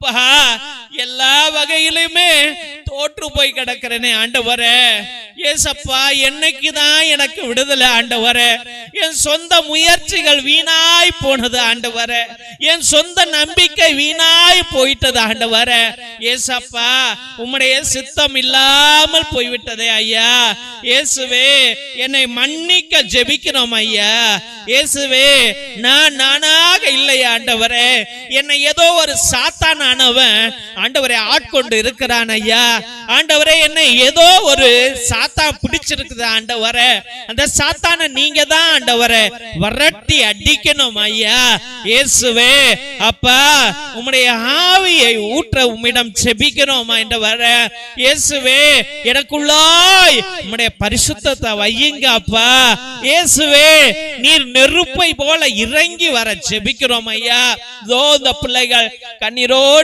அப்பா எல்லா வகையிலுமே தோற்று போய் கிடக்கிறேனே ஆண்டவரே. ஏசப்பா என்னைக்குதான் எனக்கு விடுதலை ஆண்டவரே. என் சொந்த முயற்சிகள் வீணாய் போனது ஆண்டவரே. என் சொந்த நம்பிக்கை வீணாய் போயிட்டது ஆண்டவரே. ஏசப்பா உம்முடைய சித்தம் இல்லாமல் போய்விட்டதே ஐயா. இயேசுவே என்னை மன்னிக்க ஜெபிக்கிறோம் ஐயா. இயேசுவே நான் நானா இல்லையா ஆண்டவரே. என்னை ஏதோ ஒரு சாத்தானானவன் ஆண்டவரை ஆட்கொண்டு இருக்கிறான் ஐயா. ஆண்டவரே என்னை ஏதோ ஒரு சாத்தா பிடிச்சிருக்குது ஆண்டவரே. அந்த சாத்தான நீங்க தான் ஆண்டவரே. வரட்டி அடிக்கணும் ஐயா. இயேசுவே அப்பா உம்முடைய ஆவியை ஊற்ற உம்மிடம் செபிக்கிறோம் ஆண்டவரே. இயேசுவே எனக்குள்ளாய் உம்முடைய பரிசுத்தத்தை வையுங்க அப்பா. இயேசுவே நீர் நெருப்பை போல இறங்கி வர ஜெபிக்கிறோம் ஐயா. இதோ இந்த பிள்ளைகள் கண்ணீரோடு